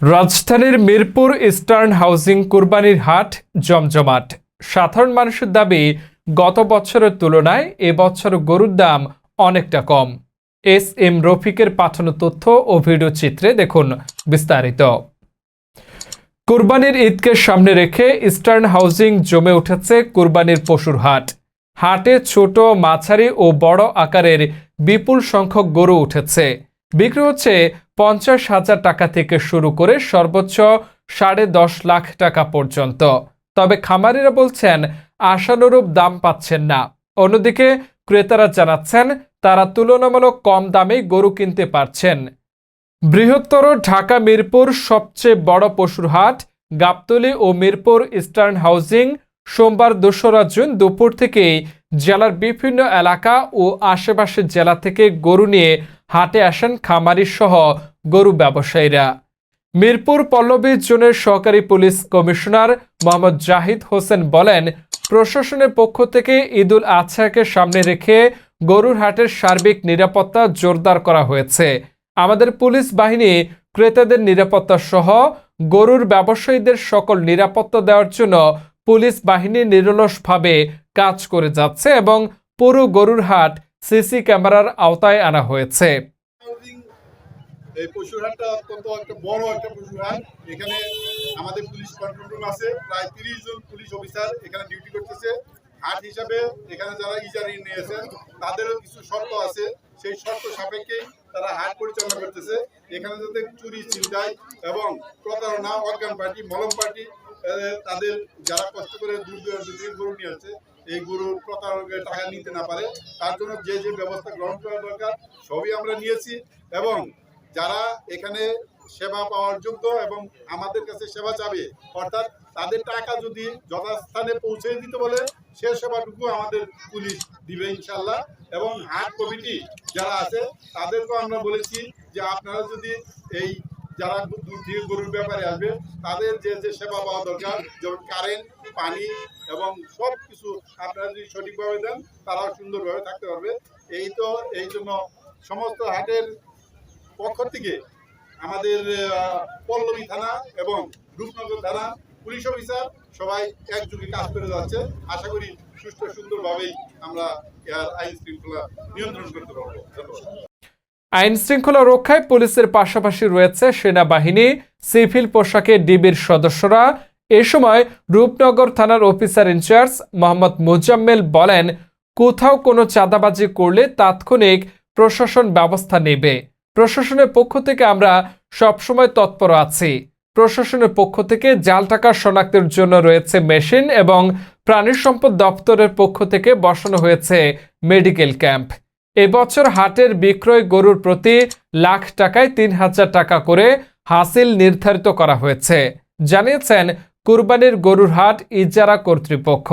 রাজধানীর Mirpur eastern housing কুরবানির হাট জমজমাট। সাধারণ মানুষের দাবি, গত বছরের তুলনায় এবছর গরুর দাম অনেকটা কম। এস এম রফিকের পাঠানো তথ্য ও ভিডিও চিত্রে দেখুন বিস্তারিত। কুরবানির ঈদকে সামনে রেখে ইস্টার্ন হাউজিং জমে উঠেছে কুরবানির পশুর হাট। হাটে ছোট, মাঝারি ও বড় আকারের বিপুল সংখ্যক গরু উঠেছে। বিক্রি হচ্ছে পঞ্চাশ হাজার টাকা থেকে শুরু করে সর্বোচ্চ সাড়ে দশ লাখ টাকা পর্যন্ত। তবে খামারিরা বলছেন, আশানুরূপ দাম পাচ্ছেন না। অন্যদিকে ক্রেতারা জানাচ্ছেন, তারা তুলনামূলক কম দামে গরু কিনতে পারছেন। বৃহত্তর ঢাকা মিরপুর সবচেয়ে বড় পশুর হাট, গাবতলী ও মিরপুর ইস্টার্ন হাউজিং, সোমবার দোসরা জুন দুপুর থেকেই জেলার বিভিন্ন এলাকা ও আশেপাশের জেলা থেকে গরু নিয়ে হাটে আসেন খামারি সহ গরু ব্যবসায়ীরা। মিরপুর পল্লবী জোনের সহকারী পুলিশ কমিশনার মোহাম্মদ জাহিদ হোসেন বলেন, প্রশাসনের পক্ষ থেকে ঈদুল আজহাকে সামনে রেখে গরুর হাটের সার্বিক নিরাপত্তা জোরদার করা হয়েছে। আমাদের পুলিশ বাহিনী ক্রেতাদের নিরাপত্তা সহ গরুর ব্যবসায়ীদের সকল নিরাপত্তা দেওয়ার জন্য পুলিশ বাহিনী নিরলসভাবে কাজ করে যাচ্ছে এবং পুরো গরুর হাট সিসি ক্যামেরার আওতায় আনা হয়েছে। এই পশুর হাটটা অত্যন্ত একটা বড় একটা পশুর হাট। এখানে আমাদের পুলিশ কন্ট্রোল আছে। প্রায় তিরিশ জন পুলিশ অফিসার এখানে ডিউটি করতেছে। হাট হিসাবে এখানে যারা ইজারি নিয়েছেন, তাদেরও কিছু শর্ত আছে। সেই শর্ত সাপেক্ষেই তারা হাট পরিচালনা করতেছে। এখানে যাতে চুরি, ছিনতাই এবং প্রতারণা অর্গান পার্টি, মলম পার্টি তাদের যারা কষ্ট করে দূর দূরান্ত থেকে গরু নিয়ে আসছে, এই গরুর প্রতারকের টাকা নিতে না পারে। তার জন্য যে যে ব্যবস্থা গ্রহণ করা দরকার, সবই আমরা নিয়েছি। এবং যারা এখানে সেবা পাওয়ার যোগ্য এবং আমাদের কাছে সেবা চাবে, অর্থাৎ তাদের টাকা যদি যথাস্থানে পৌঁছে দিতে বলে, সে সেবাটুকু আমাদের পুলিশ দিবে ইনশাল্লাহ এবং হাট কমিটি যারা আছে, তাদেরকেও আমরা বলেছি যে আপনারা যদি এই যারা দূর গরুর ব্যাপারে আসবে, তাদের যে যে সেবা পাওয়া দরকার, যেমন কারেন্ট পানি এবং সব কিছু আপনারা যদি সঠিকভাবে দেন, তারাও সুন্দরভাবে থাকতে পারবে। এই তো, এই জন্য সমস্ত হাটের পক্ষ থেকে আমাদের পল্লবী থানা এবং রূপনগর থানা পুলিশ অফিসার সবাই একযোগে কাজ করে যাচ্ছে। আশা করি সুস্থ সুন্দরভাবেই আমরা আইন শৃঙ্খলা নিয়ন্ত্রণ করতে পারব। ধন্যবাদ। আইন শৃঙ্খলা রক্ষায় পুলিশের পাশাপাশি রয়েছে সেনাবাহিনী, সিভিল পোশাকে ডিবির সদস্যরা। এ সময় রূপনগর থানার অফিসার ইনচার্জ মোহাম্মদ মুজাম্মেল বলেন, কোথাও কোনো চাঁদাবাজি করলে তাৎক্ষণিক প্রশাসন ব্যবস্থা নেবে। প্রশাসনের পক্ষ থেকে আমরা সবসময় তৎপর আছি। প্রশাসনের পক্ষ থেকে জাল টাকা শনাক্তের জন্য রয়েছে মেশিন এবং প্রাণী সম্পদ দপ্তরের পক্ষ থেকে বসানো হয়েছে মেডিকেল ক্যাম্প। এবছর হাটের বিক্রয় গরুর প্রতি লাখ টাকায় তিন হাজার টাকা করে হাসিল নির্ধারিত করা হয়েছে। জানিয়েছেন কুরবানির গরুর হাট ইজারা কর্তৃপক্ষ।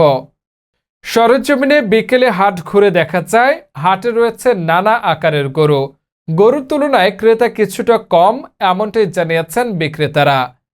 সরেজমিনে বিকেলে হাট ঘুরে দেখা যায়, হাটে রয়েছে নানা আকারের গরু। গরুর তুলনায় ক্রেতা কিছুটা কম, এমনটাই জানিয়েছেন বিক্রেতারা।